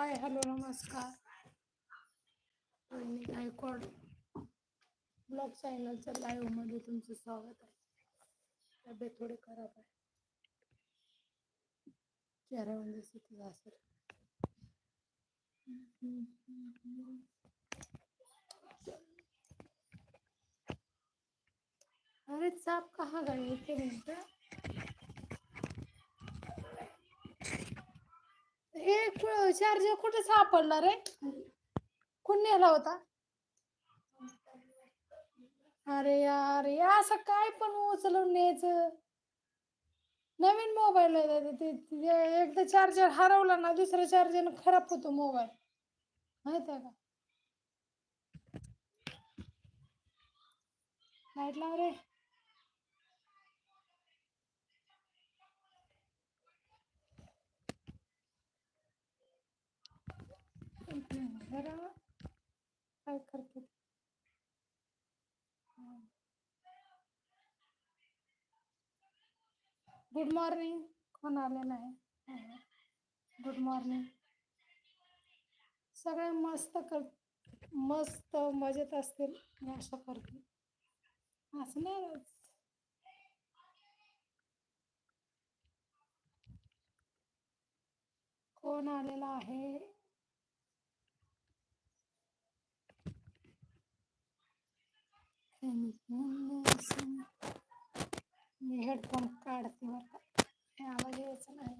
Hi hello नमस्कार. Rohini Gaikwad blog चॅनलच्या लाईव्हमध्ये तुमचं स्वागत आहे. तब्येत थोडी खराब आहे. चेहऱ्यामध्ये दिसत असेल अरे साप कहा गए थे मिनट. एक चार्जर कुठे सापडला रे? कोण नेला होता? अरे यार असं काय पण उचलून न्यायचं? नवीन मोबाईल आहे ते- एकदा चार्जर हरवला ना दुसरा चार्जर खराब होतो मोबाईल माहीत आहे का? लाइट लाव रे. काय करते गुड मॉर्निंग कोण आले नाही? गुड मॉर्निंग सगळे मस्त कर मस्त मजेत असतील मी आशा करते. असणारच. कोण आलेला आहे? मी हेडफोन काढते बरं हे आवाज यायचा नाही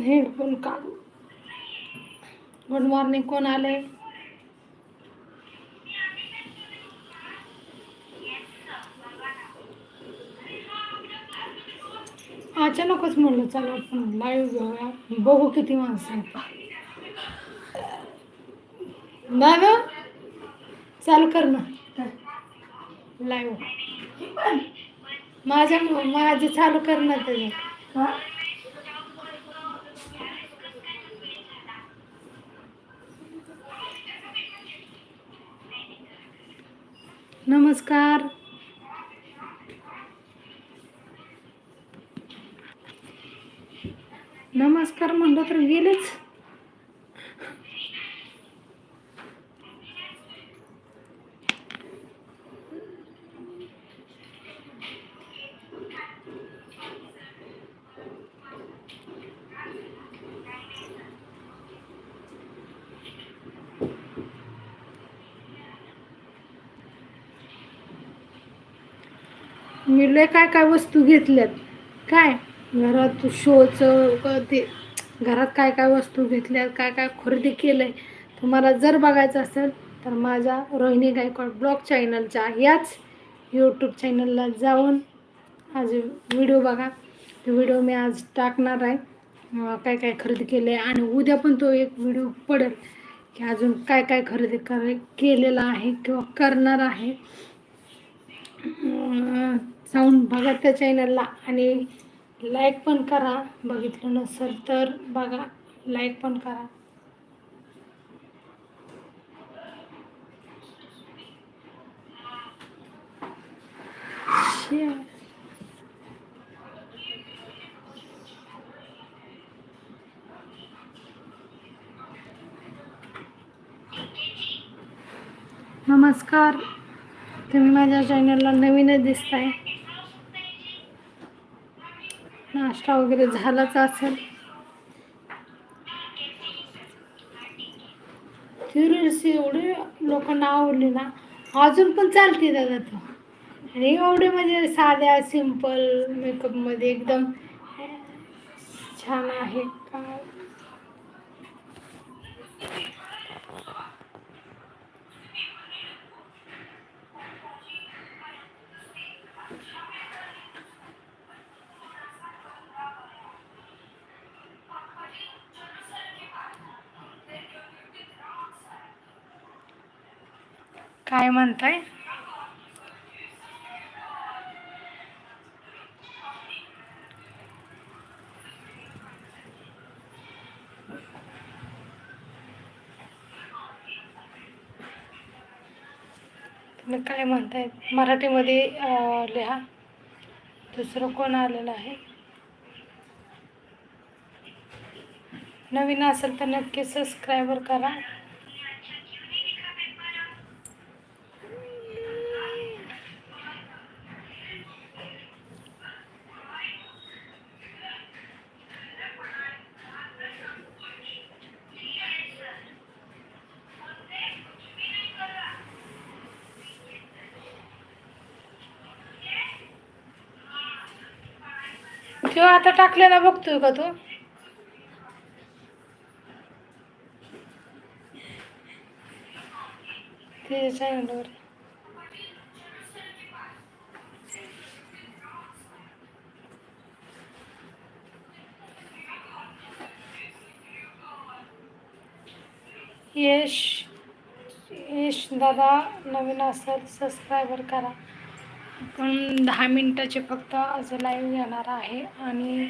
हेडफोन काढू. गुड मॉर्निंग कोण आले अचानकच म्हणलं चला आपण लाईव्ह घेऊया बघू किती माणसं आहेत. दादा चालू कर ना. लाईव्ह माझ्या माझे चालू कर ना त्याच्यात नमस्कार. नमस्कार म्हणलं तर गेलेच. मी लय काय काय वस्तू घेतल्यात. काय? घरात शोचं क ते घरात काय काय वस्तू घेतल्यात काय काय खरेदी केलंय तुम्हाला जर बघायचं असेल तर माझ्या रोहिणी गायकवाड ब्लॉग चॅनलच्या याच यूट्यूब चॅनलला जाऊन आज व्हिडिओ बघा. तो व्हिडिओ मी आज टाकणार आहे. काय काय खरेदी केलं आहे आणि उद्या पण तो एक व्हिडिओ पडेल की अजून काय काय खरेदी कर केलेलं आहे किंवा करणार आहे. जाऊन बघा त्या चॅनलला आणि लाईक पण करा. बघितलं नसेल तर बघा. लाईक पण करा. नमस्कार. तुम्ही माझ्या चॅनलला नवीनच दिसताय. नाश्ता वगैरे झालाच असेल. ती रील्स एवढे लोकांना आवडली ना अजून पण चालते दादा तो. आणि एवढे म्हणजे साध्या सिंपल मेकअपमध्ये एकदम छान आहे. काय म्हणताय? तुम्ही काय म्हणताय? मराठीमध्ये लिहा. दुसरं कोण आलेलं आहे? नवीन असेल तर नक्की सबस्क्रायबर करा. तो आता टाकलेला बघतोय का तू? ते चॅनलवर यश यश दादा नवीन असेल सबस्क्रायबर करा. पण दहा मिनटाचे फक्त आज लाईव्ह येणार आहे. आणि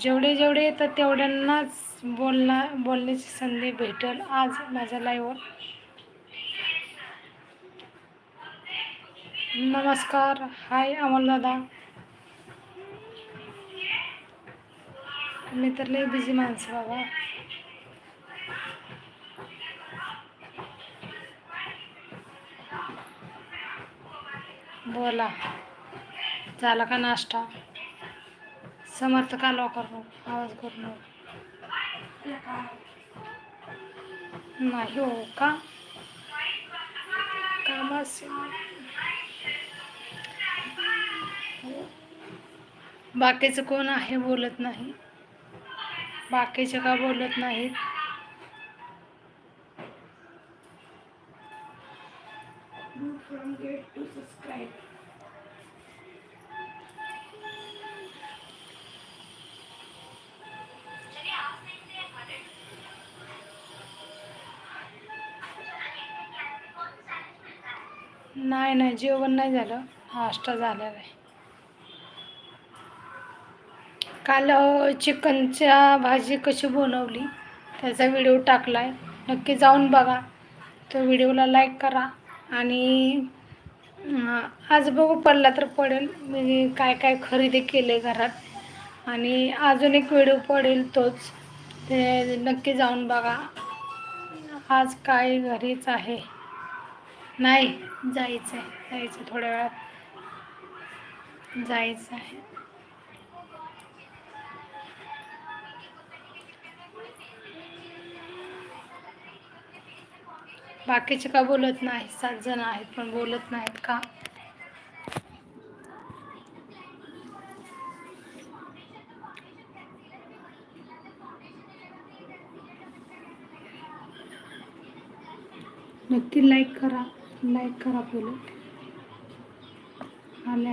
जेवढे जेवढे येतात तेवढ्यांनाच बोलणार बोलण्याची संधी भेटेल आज माझ्या लाईव्हवर नमस्कार. हाय अमोल दादा. मी तर लई बिझी माणसं बाबा. बोला. झाला का नाश्ता? समर्थ का कालवा करू आवाज करू नको. नाही हो का? कामास बाकीचं कोण आहे बोलत नाही? बाकीचे का बोलत नाहीत? नाही नाही जेवण नाही झालं. नाश्ता झालेला आहे. काल चिकनच्या भाजी कशी बनवली त्याचा व्हिडिओ टाकला आहे नक्की जाऊन बघा. तो व्हिडिओला लाईक करा आणि आज बघू पडला तर पडेल. मी काय काय खरेदी केले घरात. आणि अजून एक व्हिडिओ पडेल तोच. ते नक्की जाऊन बघा. आज काय घरीच आहे. नाही जायचं आहे जायचं थोड्या वेळात. जायचं आहे बाकीचे का बोलत नाही सात जण आहेत पण बोलत नाहीत का? नक्की लाईक करा. लाईक करा बोलत. आल्या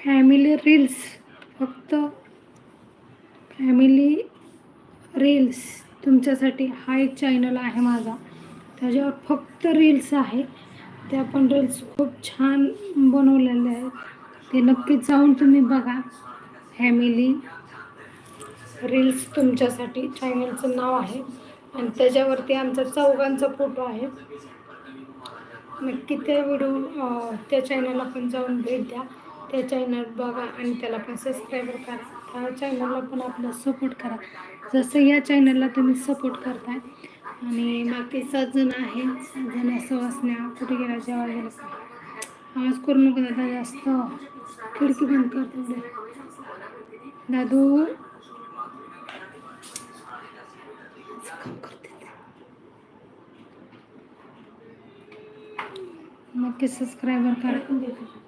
फॅमिली रील्स. फक्त फॅमिली रील्स तुमच्यासाठी हा एक चॅनल आहे माझा. त्याच्यावर फक्त रील्स आहे. त्या पण रील्स खूप छान बनवलेले आहेत. ते नक्की जाऊन तुम्ही बघा. फॅमिली रील्स तुमच्यासाठी चॅनलचं नाव आहे. आणि त्याच्यावरती आमचा चौघांचा फोटो आहे. नक्की त्या व्हिडिओ त्या चॅनलला पण जाऊन भेट द्या. त्या चॅनल बघा आणि त्याला पण सबस्क्राईबर करा. त्या चॅनलला पण आपला सपोर्ट करा. जसं या चॅनलला तुम्ही सपोर्ट करताय आणि बाकी सात जण आहे सात असं सवासण्या कुठे गेला जेव्हा गेलं. का आवाज करू नको दादा जास्त. खिडकी बंद कर दादू. करते नक्की सबस्क्रायबर करा आवाज काम करते ते.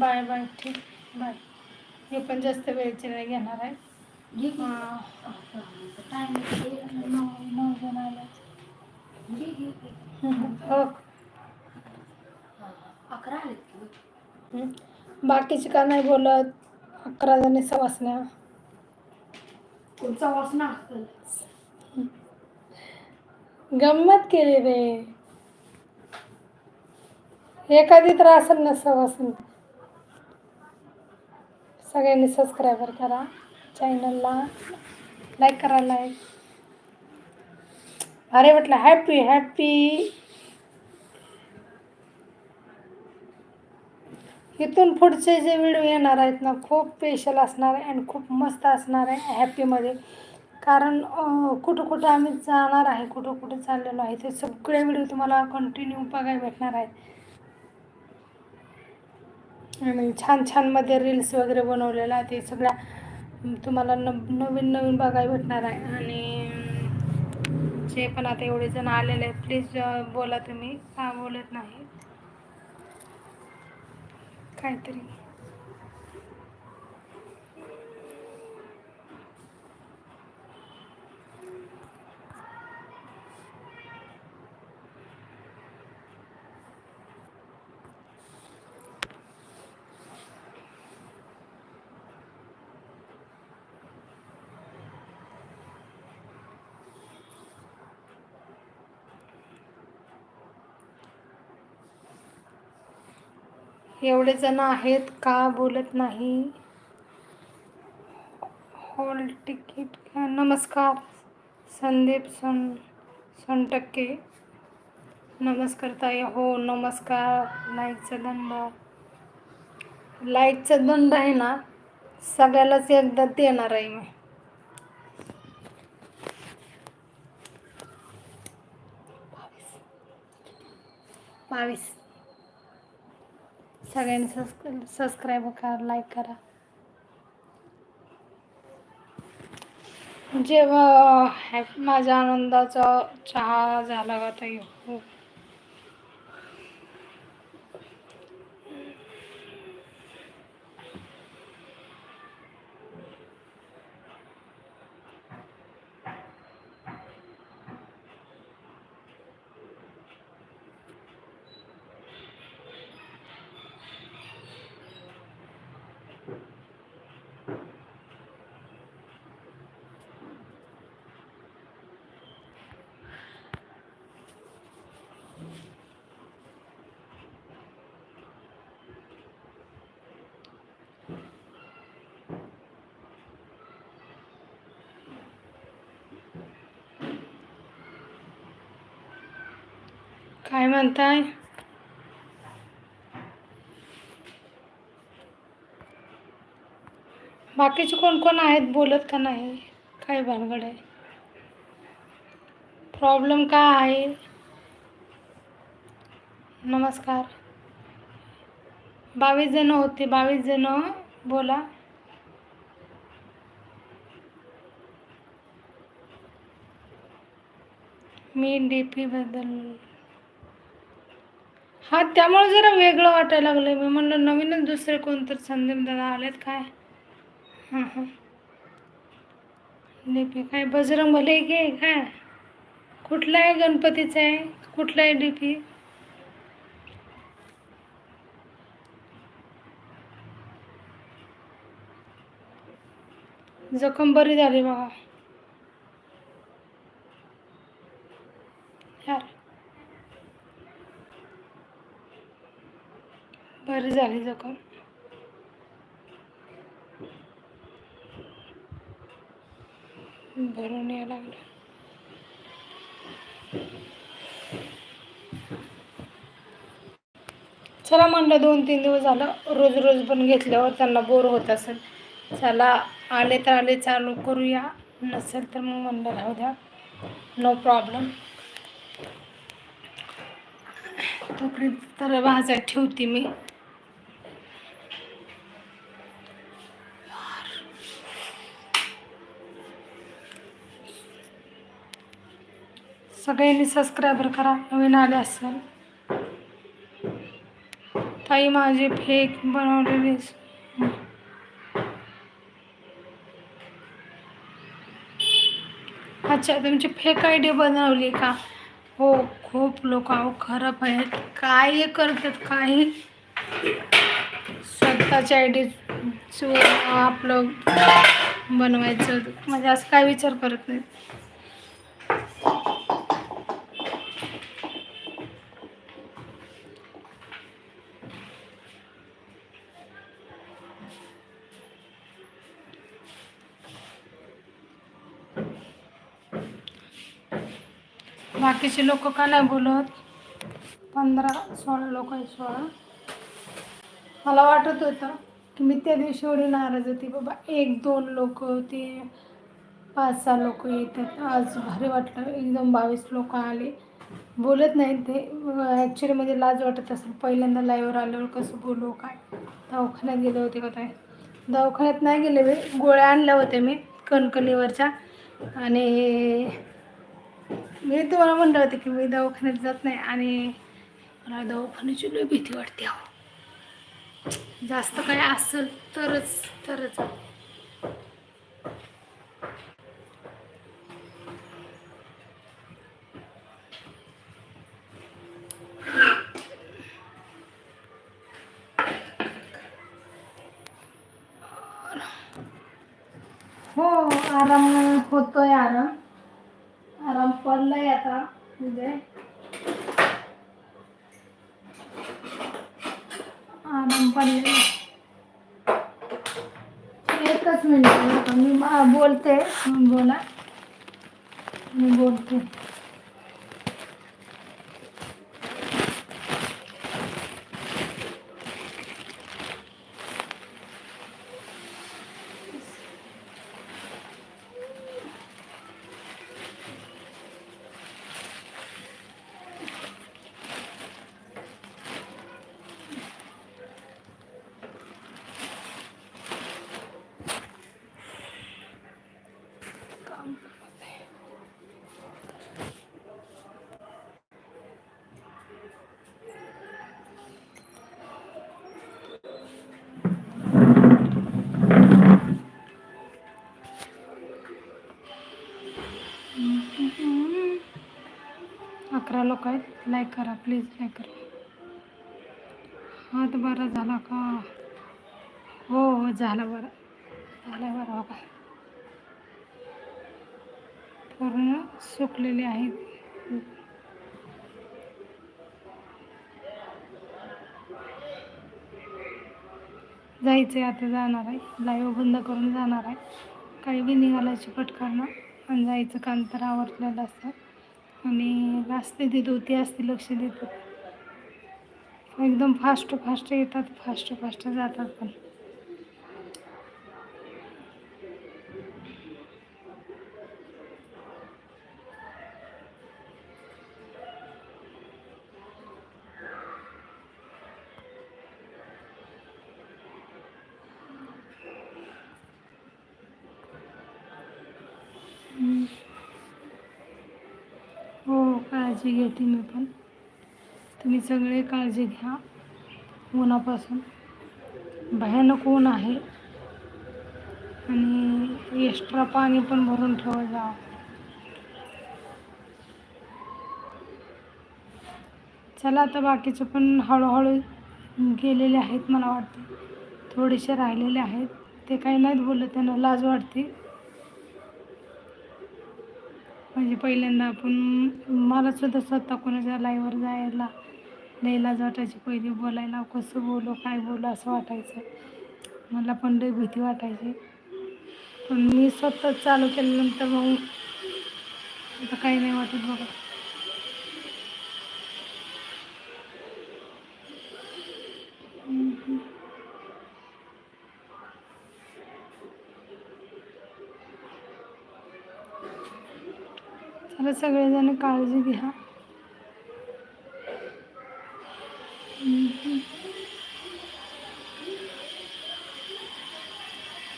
बाय बाय ठीक बाय. मी पण जास्त वेळचे नाही घेणार आहे. हा. हो हं. बाकीचे का नाही बोलत? अकरा जणी सवासण्या. कोणचा वासना गंमत केली रे एखादी तर असेल ना सवासनी. सगळ्यांनी सबस्क्रायबर करा चॅनलला लाईक करा लाईक अरे म्हटलं हॅपी हॅपी इथून पुढचे जे व्हिडिओ येणार आहेत ना खूप स्पेशल असणार आहे आणि खूप मस्त असणार आहे हॅपीमध्ये कारण कुठं कुठं आम्ही जाणार आहे कुठं कुठं चाललेलो आहे ते सगळे व्हिडिओ तुम्हाला कंटिन्यू बघायला भेटणार आहेत. आणि छान छानमध्ये रील्स वगैरे बनवलेलं आहे ते सगळ्या तुम्हाला न नवीन नवीन बघायला भेटणार आहे. आणि जे पण आता एवढे जण आलेले आहेत प्लीज बोला तुम्ही. का बोलत नाही? काहीतरी. एवढे जण आहेत का बोलत नाही? हॉल तिकीट नमस्कार संदीप सोन सोनटक्के. नमस्कार ताई. हो नमस्कार. लाईकचा दंड. लाईकचा दंड आहे ना सगळ्यालाच एकदा देणार आहे मी. बावीस. सगळ्यांनी सस्क सबस्क्राईब करा लाईक करा. जेव्हा माझ्या आनंदाचा चहा झाला का ताई हो. काय म्हणताय? बाकीचे कोण कोण आहेत? बोलत का नाही? काय भानगड आहे? प्रॉब्लेम काय आहे? नमस्कार. बावीस जण होते. बावीस जण बोला. मी डी पीबद्दल हा त्यामुळे जरा वेगळं वाटायला लागलं मी म्हणलं नवीनच दुसरे कोणतरी संदीप दादा आलेत काय? हां हां. डी पी काय बजरंग भले की काय? कुठला आहे गणपतीचा आहे? कुठला आहे डी पी जखम बरी झाली बघा यार बरं झाली जखम भरून यायला लागलं. चला म्हणलं दोन तीन दिवस झालं रोज रोज पण घेतल्यावर त्यांना बोर होत असेल. चला आले तर आले चालू करूया. नसेल तर मग म्हणलं राहू द्या. नो प्रॉब्लेम तोपर्यंत तर भाज्या ठेवते मी. सगळ्यांनी सबस्क्रायबर करा. नवीन आले असेल. ताई माझे फेक बनवलेले अच्छा तुमची फेक आय डी बनवली का? हो खूप लोक अहो खराब आहेत काय करतात काही? स्वतःच्या आय डी आपलं बनवायचं. म्हणजे असं काय विचार करत नाही बाकीचे लोक का नाही बोलत? पंधरा सोळा लोक आहे सोळा. मला वाटत होतं की मी त्या दिवशी एवढी नाराज होती. बाबा एक दोन लोक होती. पाच सहा लोक येतात. आज भारी वाटलं. एकदम बावीस लोक आले. बोलत नाही ते. ॲक्च्युली म्हणजे लाज वाटत असेल. पहिल्यांदा लाईव्हवर आल्यावर कसं बोलू काय? दवाखान्यात गेले होते का काय? दवाखान्यात नाही गेले मी. गोळ्या आणल्या होत्या मी कणकणीवरच्या आणि मी तुम्हाला म्हणलं होते की मी दवाखान्यात जात नाही आणि मला दवाखान्याची लय भीती वाटते अहो. जास्त काय असेल तरच तरच. हो आराम होतोय आराम. पडलंय आता म्हणजे. आराम एकच मिनिट मी बोलते बोला मी बोलते. अकरा लोक आहेत. लाईक करा प्लीज लाईक करा. हात बरा झाला का? हो हो झाला बरा झाला बरा हो का पूर्ण सुकलेले आहेत. जायचं आहे आता जाणार आहे. लाईव्ह बंद करून जाणार आहे. काही बी निघालायची पटकरणं. आणि जायचं काम तर आवडलेलं असतं. आणि असते ती होती असते लक्ष देतात. एकदम फास्ट फास्ट येतात फास्ट फास्ट जातात पण हम्म. हो काळजी घेते मी पण. तुम्ही सगळे काळजी घ्या. उन्हापासून भयानक ऊन आहे. आणि एक्स्ट्रा पाणी पण भरून ठेवा जा. चला आता बाकीचे पण हळूहळू गेलेले आहेत मला वाटते. थोडेसे राहिलेले आहेत. ते काही नाहीत बोलत त्यांना लाज वाटते. म्हणजे पहिल्यांदा आपण मला सुद्धा स्वतः कोणाच्या लाईव्हवर जायला लई लाज वाटायची. पहिली बोलायला कसं बोलू काय बोलू असं वाटायचं. मला पण लई भीती वाटायची. पण मी स्वतः चालू केल्यानंतर मग आता काही नाही वाटत बघा. सगळेजण काळजी घ्या.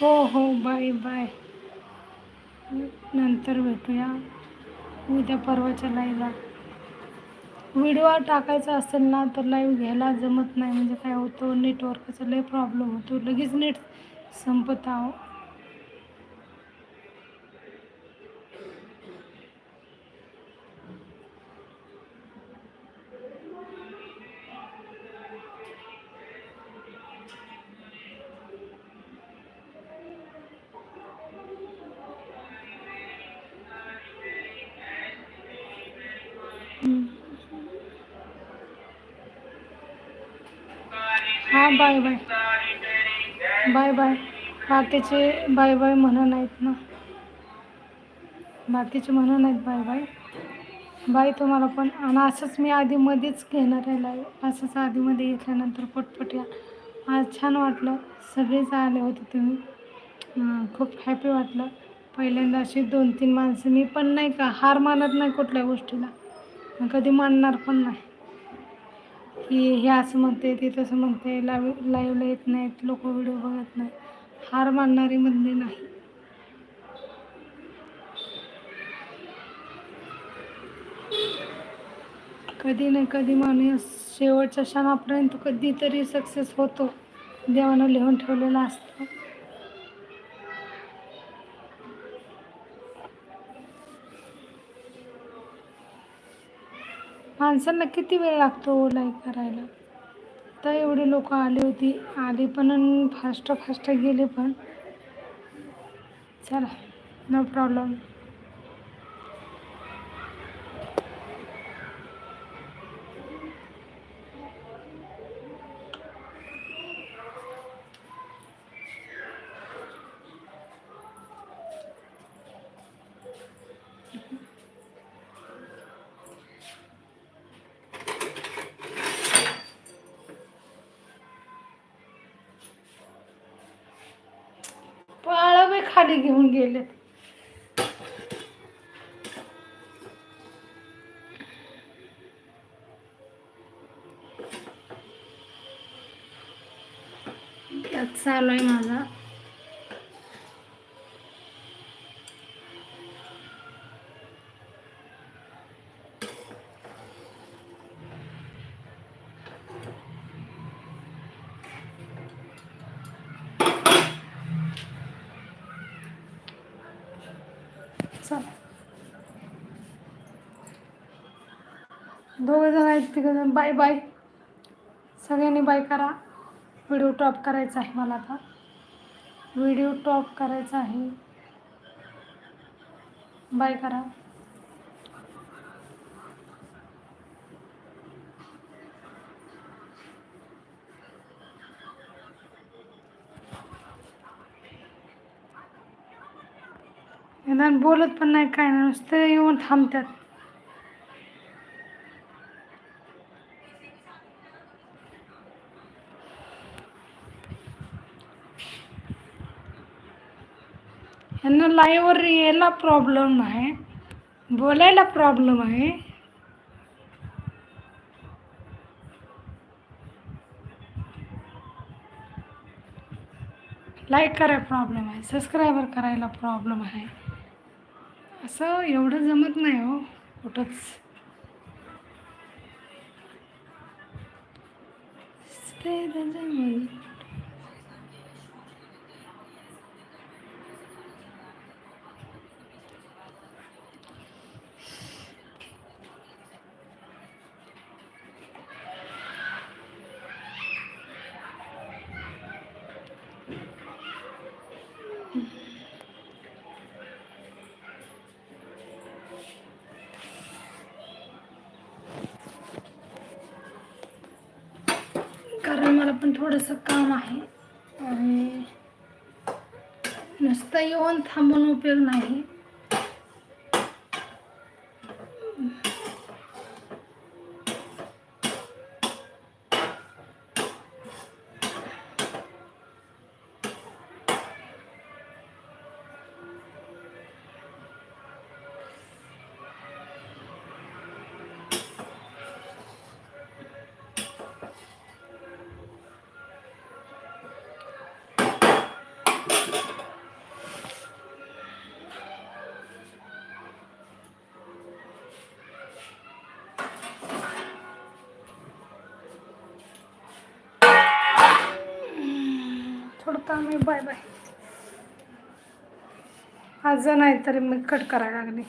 हो हो बाय बाय. नंतर भेटूया. उद्या परवाच्या लाईव्हला व्हिडिओ टाकायचा असेल ना तर लाईव्ह घ्यायला जमत नाही. म्हणजे काय होतं नेटवर्कचा लय प्रॉब्लेम होतो. लगेच नेट संपत आहो. Bye bye. Bye bye. बाकीचे बाय बाय म्हणून नाहीत ना. बाकीचे म्हणून आहेत बाय बाय. बाय तुम्हाला पण. आणि असंच मी आधीमध्येच घेणार आहे लाईव्ह असंच आधीमध्ये घेतल्यानंतर पटपट या. आज छान वाटलं. सगळेच आले होते तुम्ही. खूप हॅपी वाटलं. पहिल्यांदा अशी दोन तीन माणसं. मी पण नाही का हार मानत नाही कुठल्या गोष्टीला. कधी मानणार पण नाही. की हे असं म्हणते ते तसं म्हणते लाईव्ह लाईव्हला येत नाहीत लोक व्हिडिओ बघत नाही हार मानणारी म्हणणे नाही. कधी ना कधी माणूस शेवटच्या क्षणापर्यंत कधीतरी सक्सेस होतो. देवानं लिहून ठेवलेलं असतं. माणसांना किती वेळ लागतो हो लाईक करायला? तर एवढी लोक आली होती. आली पण फास्ट फास्ट गेले पण. चला नो प्रॉब्लेम खाली घेऊन गेले. त्यात चालू आहे माझा चला दोघं बाय बाय. सगळ्यांनी बाय करा. व्हिडिओ टॉप करायचा आहे मला आता. व्हिडिओ टॉप करायचा आहे. बाय करा. निदान बोलत पण नाही काय नाही. नुसतं येऊन थांबतात. यांना लाईव्हवर यायला प्रॉब्लेम नाही बोलायला प्रॉब्लेम आहे. लाईक करायला प्रॉब्लेम आहे. सबस्क्रायबर करायला प्रॉब्लेम आहे. असं एवढं जमत नाही हो कुठंच. कारण मला पण थोडंसं काम आहे आणि नुसतं येऊन थांबून उपयोग नाही. थोडं काम आहे बाय बाय आज नाही तरी मी कट करायला लागले.